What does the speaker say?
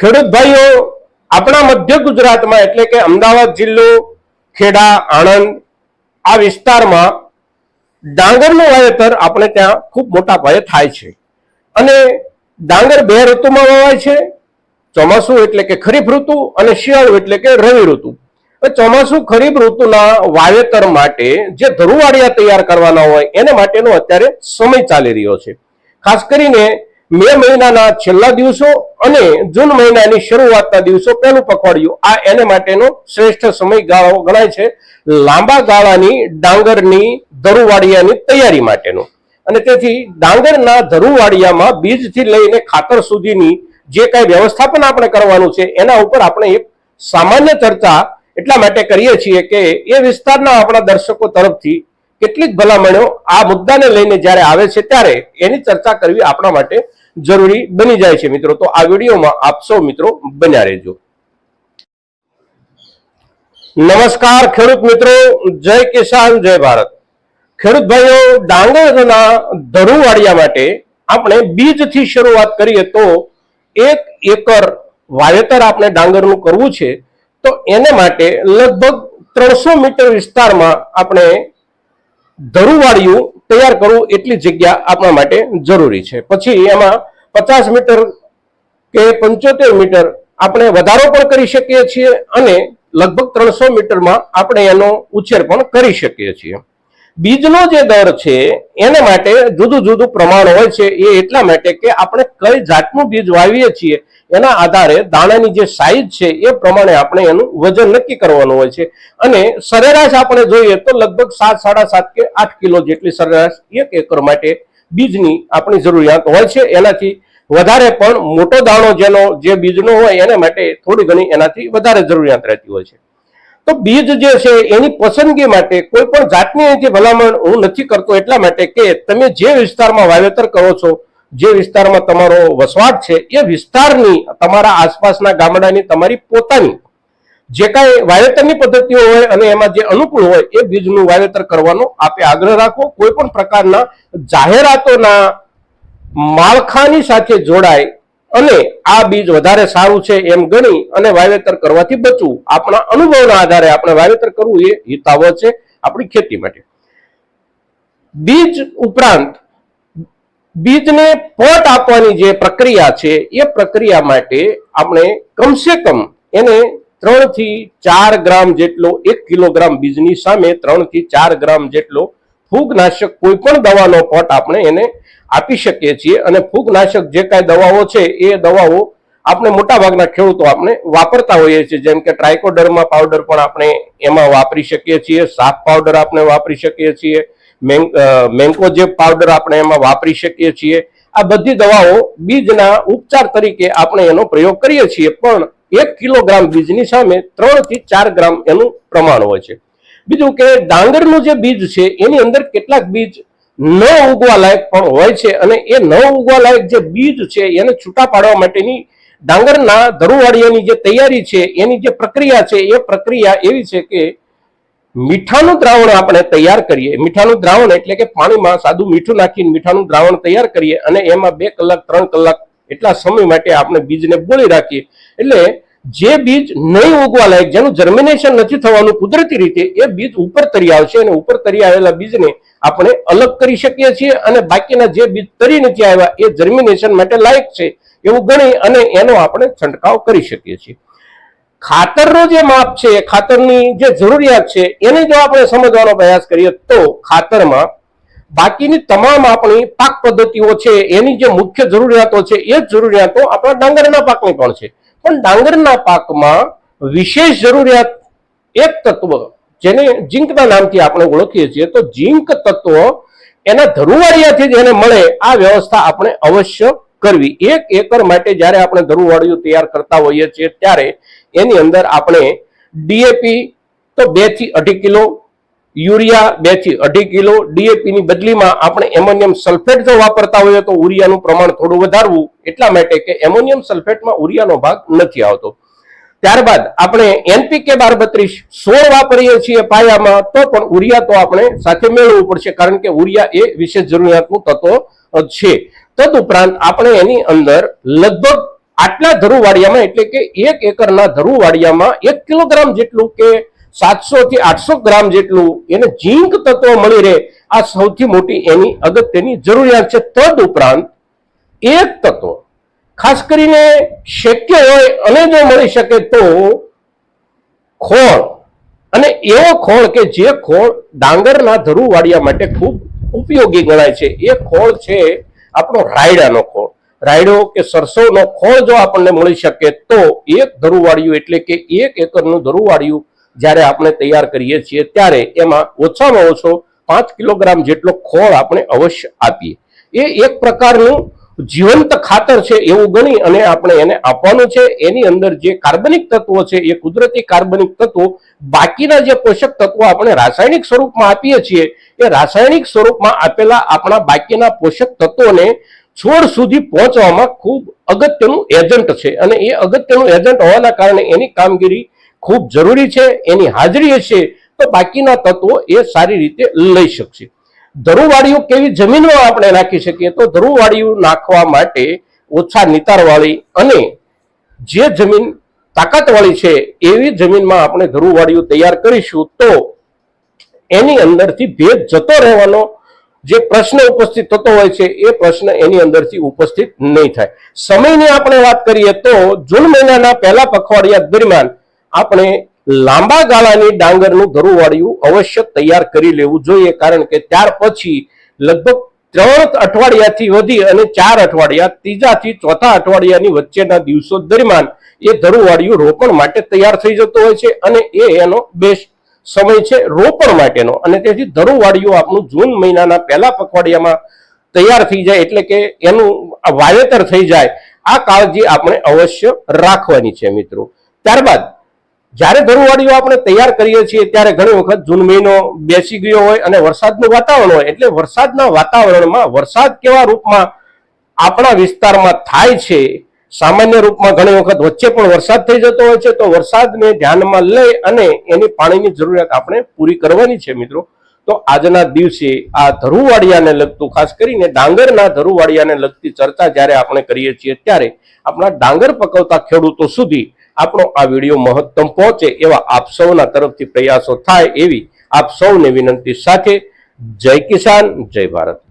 ખેડૂત ભાઈઓ આપણા મધ્ય ગુજરાતમાં એટલે કે અમદાવાદ જિલ્લો, ખેડા, આણંદ, આ વિસ્તારમાં ડાંગરનું વાવેતર આપણે ત્યાં ખૂબ મોટા પાયે થાય છે. અને ડાંગર બે ઋતુમાં વવાય છે, ચોમાસું એટલે કે ખરીફ ઋતુ અને શિયાળુ એટલે કે રવિ ઋતુ. ચોમાસું ખરીફ ઋતુના વાવેતર માટે જે ધરુવાડિયા તૈયાર કરવાના હોય, એને માટેનો અત્યારે સમય ચાલી રહ્યો છે. ખાસ કરીને મે મહિનાના છેલ્લા દિવસો અને જૂન મહિનાની શરૂઆતના દિવસો પહેલું પખવાડિયું આ એને માટેનો શ્રેષ્ઠ સમયગાળો ગણાય છે લાંબા ગાળાની ડાંગરની ધરુવાડિયાની તૈયારી માટેનો. અને તેથી ડાંગરના ધરુવાડિયામાં બીજથી લઈને ખાતર સુધીની જે કાંઈ વ્યવસ્થાપન આપણે કરવાનું છે એના ઉપર આપણે એક સામાન્ય ચર્ચા એટલા માટે કરીએ છીએ કે એ વિસ્તારના આપણા દર્શકો તરફથી કેટલીક ભલામણો આ મુદ્દાને લઈને જ્યારે આવે છે ત્યારે એની ચર્ચા કરવી આપણા માટે જરૂરી બની જાય છે મિત્રો. તો આ વિડીયોમાં આપ સૌ મિત્રો બન્યા રહેજો. નમસ્કાર ખેડૂત મિત્રો. જય કિસાન, જય ભારત. ખેડૂત ભાઈઓ ડાંગરના ધરુવાડિયા માટે આપણે બીજથી શરૂઆત કરીએ તો એક એકર વાવેતર આપણે ડાંગરનું કરવું છે. તો એને માટે લગભગ ત્રણસો મીટર વિસ્તારમાં આપણે ધરુવાળિયું તૈયાર કરવું એટલી જગ્યા આપણા માટે જરૂરી છે. પછી એમાં પચાસ મીટર કે પંચોતેર મીટર આપણે વધારો પણ કરી શકીએ છીએ અને લગભગ ત્રણસો મીટરમાં આપણે એનો ઉછેર પણ કરી શકીએ છીએ. બીજનો જે દર છે, એને માટે જુદું જુદું પ્રમાણ હોય છે. એ એટલા માટે કે આપણે કઈ જાતનું બીજ વાવીએ છીએ, એના આધારે દાણાની જે સાઈઝ છે, એ પ્રમાણે આપણે એનું વજન નક્કી કરવાનું હોય છે. અને સરેરાશ આપણે જોઈએ તો લગભગ સાત, સાડા સાત કે આઠ કિલો જેટલી સરેરાશ એક એકર માટે બીજની આપણી જરૂરિયાત હોય છે. એનાથી વધારે પણ મોટો દાણો જેનો, જે બીજનો હોય, એને માટે થોડી ઘણી એનાથી વધારે જરૂરિયાત રહેતી હોય છે. તો બીજ જે છે એની પસંદગી માટે કોઈ પણ જાતની અહીંથી ભલામણ હું નથી કરતો એટલા માટે કે તમે જે વિસ્તારમાં વાવેતર કરો છો, જે વિસ્તારમાં તમારો વસવાટ છે, એ વિસ્તારની તમારા આસપાસના ગામડાની તમારી પોતાની. જે કાંઈ વાવેતરની પદ્ધતિઓ હોય અને એમાં જે અનુકૂળ હોય એ બીજનું વાવેતર કરવાનો આપે આગ્રહ રાખો. કોઈ પણ પ્રકારના જાહેરાતોના માળખાની સાથે જોડાય અને આ બીજ વધારે સારું છે એમ ગણી અને વાવેતર કરવાથી બચવું. આપણા અનુભવના આધારે આપણે વાવેતર કરવું એ હિતાવહ છે આપણી ખેતી માટે. બીજ ઉપરાંત બીજને પોટ આપવાની જે પ્રક્રિયા છે એ પ્રક્રિયા માટે આપણે કમસે કમ એને ત્રણથી ચાર ગ્રામ જેટલો એક કિલોગ્રામ બીજની સામે ત્રણથી ચાર ગ્રામ જેટલો ફૂગનાશક કોઈ પણ દવાનો પટ આપણે એને આપી શકીએ છીએ અને ફૂગનાશક જે કાંઈ દવાઓ છે એ દવાઓ આપણે મોટાભાગના ખેડૂતો આપણે વાપરતા હોઈએ છીએ. જેમ કે ટ્રાયકોડર્મા પાવડર પણ આપણે એમાં વાપરી શકીએ છીએ સાફ પાવડર આપણે વાપરી શકીએ છીએ મેન્કોજેબ પાવડર આપણે એમાં વાપરી શકીએ છીએ. આ બધી દવાઓ બીજના ઉપચાર તરીકે આપણે એનો પ્રયોગ કરીએ છીએ, પણ એક કિલોગ્રામ બીજની સામે ત્રણથી ચાર ગ્રામ એનું પ્રમાણ હોય છે. બીજું કે ડાંગરનું જે બીજ છે, એની અંદર કેટલાક બીજ ન ઉગવા લાયક પણ હોય છે અને એ ન ઉગવા લાયક જે બીજ છે, એને છૂટા પાડવા માટેની ડાંગરના ધરુવાડિયાની જે તૈયારી છે, એની જે પ્રક્રિયા છે, એ પ્રક્રિયા એવી છે કે મીઠાનું દ્રાવણ આપણે તૈયાર કરીએ. મીઠાનું દ્રાવણ એટલે કે પાણીમાં સાદું મીઠું નાખીને મીઠાનું દ્રાવણ તૈયાર કરીએ અને એમાં બે કલાક, ત્રણ કલાક એટલા સમય માટે આપણે બીજને બોળી રાખીએ. એટલે જે બીજ નહીં ઉગવા લાયક, જેનું જર્મિનેશન નથી થવાનું કુદરતી રીતે, એ બીજ ઉપર તરી આવશે અને ઉપર તરી આવેલા બીજને આપણે અલગ કરી શકીએ છીએ અને બાકીના જે બીજ તરી નથી આવ્યા, એ જર્મિનેશન માટે લાયક છે, એવું ગણી અને એનો આપણે છંટકાવ કરી શકીએ છીએ. ખાતરનો જે માપ છે, ખાતરની જે જરૂરિયાત છે, એને જો આપણે સમજવાનો પ્રયાસ કરીએ તો ખાતરમાં બાકીની તમામ આપણી પાક પદ્ધતિઓ છે, એની જે મુખ્ય જરૂરિયાતો છે, એ જ જરૂરિયાતો આપણા ડાંગરના પાકની પણ છે. પણ ડાંગરના પાકમાં વિશેષ જરૂરિયાત એક તત્વ જેને જિંકના નામથી આપણે ઓળખીએ છીએ, તો જિંક તત્વ એના ધરુવાળિયાથી જ એને મળે આ વ્યવસ્થા આપણે અવશ્ય કરવી. એક એકર માટે જ્યારે આપણે ધરુવાળિયું તૈયાર કરતા હોઈએ છીએ, ત્યારે એની અંદર આપણે ડીએપી તો બેથી અઢી કિલો યુરિયા બેથી અઢી કિલો ડીએપી ની બદલીમાં આપણે એમોનિયમ સલ્ફેટ જો વાપરતા હોઈએ તો ઉરિયાનું પ્રમાણ થોડું વધારવું એટલા માટે કે એમોનિયમ સલ્ફેટમાં ઉરિયાનો ભાગ નથી આવતો. ત્યારબાદ આપણે એનપીકે બાર બત્રીસ સોળ વાપરીએ છીએ પાયામાં, તો પણ ઉરિયા તો આપણે સાથે મેળવવું પડશે, કારણ કે ઉરિયા એ વિશેષ જરૂરિયાતનું તત્વ છે. તદુપરાંત આપણે એની અંદર લગભગ આટલા ધરુવાડિયામાં, એટલે કે એક એકરના ધરુવાડિયામાં એક કિલોગ્રામ જેટલું કે સાતસો થી આઠસો ગ્રામ જેટલું એને ઝીંક તત્વ મળી રહે. આ સૌથી મોટી એની અગત્યની જરૂરિયાત છે. તદ ઉપરાંત એક તત્વ. ખાસ કરીને શક્ય હોય અને જો મળી શકે તો ખોળ. અને એવો ખોળ કે જે ખોળ ડાંગરના ધરુવાડિયા માટે ખૂબ ઉપયોગી ગણાય છે. એ ખોળ છે આપણો રાયડાનો ખોળ. રાયડો કે સરસવનો ખોળ જો આપણને મળી શકે તો એક ધરુવાડિયું એટલે કે એક એકરનું ધરુવાડિયું જ્યારે આપણે તૈયાર કરીએ છીએ ત્યારે એમાં ઓછામાં ઓછો પાંચ કિલોગ્રામ જેટલો ખોળ આપણે અવશ્ય આપીએ. એ એક પ્રકારનું જીવંત ખાતર છે એવું ગણી અને આપણે એને આપવાનું છે. એની અંદર જે કાર્બનિક તત્વો છે, એ કુદરતી કાર્બનિક તત્વો, બાકીના જે પોષક તત્વો આપણે રાસાયણિક સ્વરૂપમાં આપીએ છીએ, એ રાસાયણિક સ્વરૂપમાં આપેલા આપણા બાકીના પોષક તત્વોને છોડ સુધી પહોંચવામાં ખૂબ અગત્યનું એજન્ટ છે. અને એ અગત્યનું એજન્ટ હોવાના કારણે એની કામગીરી ખૂબ જરૂરી છે, એની હાજરી હશે તો બાકીના તત્વો એ સારી રીતે લઈ શકશે. ધરુવાળીઓ કેવી જમીનમાં આપણે નાખી શકીએ? તો ધરુવાળીઓ નાખવા માટે ઓછા નિતારવાળી અને જે જમીન તાકાતવાળી છે, એવી જમીનમાં આપણે ધરુવાળીઓ તૈયાર કરીશું તો એની અંદરથી ભેજ જતો રહેવાનો જે પ્રશ્ન ઉપસ્થિત થતો હોય છે, એ પ્રશ્ન એની અંદરથી ઉપસ્થિત નહીં થાય. સમયની આપણે વાત કરીએ તો જૂન મહિનાના પહેલા પખવાડિયા દરમિયાન આપણે લાંબા ગાળાની ડાંગરનું ધરુવાળિયું અવશ્ય તૈયાર કરી લેવું જોઈએ, કારણ કે ત્યાર પછી લગભગ ત્રણ અઠવાડિયાથી વધી અને ચાર અઠવાડિયા, ત્રીજાથી ચોથા અઠવાડિયાની વચ્ચેના દિવસો દરમિયાન એ ધરુવાળિયું રોપણ માટે તૈયાર થઈ જતો હોય છે અને એ એનો બેસ્ટ સમય છે રોપણ માટેનો. અને તેથી ધરુવાળિયું આપણું જૂન મહિનાના પહેલા પખવાડિયામાં તૈયાર થઈ જાય, એટલે કે એનું વાવેતર થઈ જાય. આ કાળજી આપણે અવશ્ય રાખવાની છે મિત્રો. ત્યારબાદ જ્યારે ધરુવાડીઓ આપણે તૈયાર કરીએ છીએ, ત્યારે ઘણી વખત જૂન મહિનો બેસી ગયો હોય અને વરસાદનું વાતાવરણ હોય. એટલે વરસાદના વાતાવરણમાં વરસાદ કેવા રૂપમાં આપણા વિસ્તારમાં થાય છે, સામાન્ય રૂપમાં ઘણી વખત વચ્ચે પણ વરસાદ થઈ જતો હોય છે, તો વરસાદને ધ્યાનમાં લઈ અને એની પાણીની જરૂરિયાત આપણે પૂરી કરવાની છે મિત્રો. તો આજના દિવસે આ ધરુવાડિયાને લગતું, ખાસ કરીને ડાંગરના ધરુવાડિયાને લગતી ચર્ચા જ્યારે આપણે કરીએ છીએ, ત્યારે આપણા ડાંગર પકવતા ખેડૂતો સુધી આપણો આ વીડિયો મહત્તમ પહોંચે એવા આપ સૌના તરફથી પ્રયાસો થાય એવી આપ સૌને વિનંતી સાથે જય કિસાન, જય ભારત.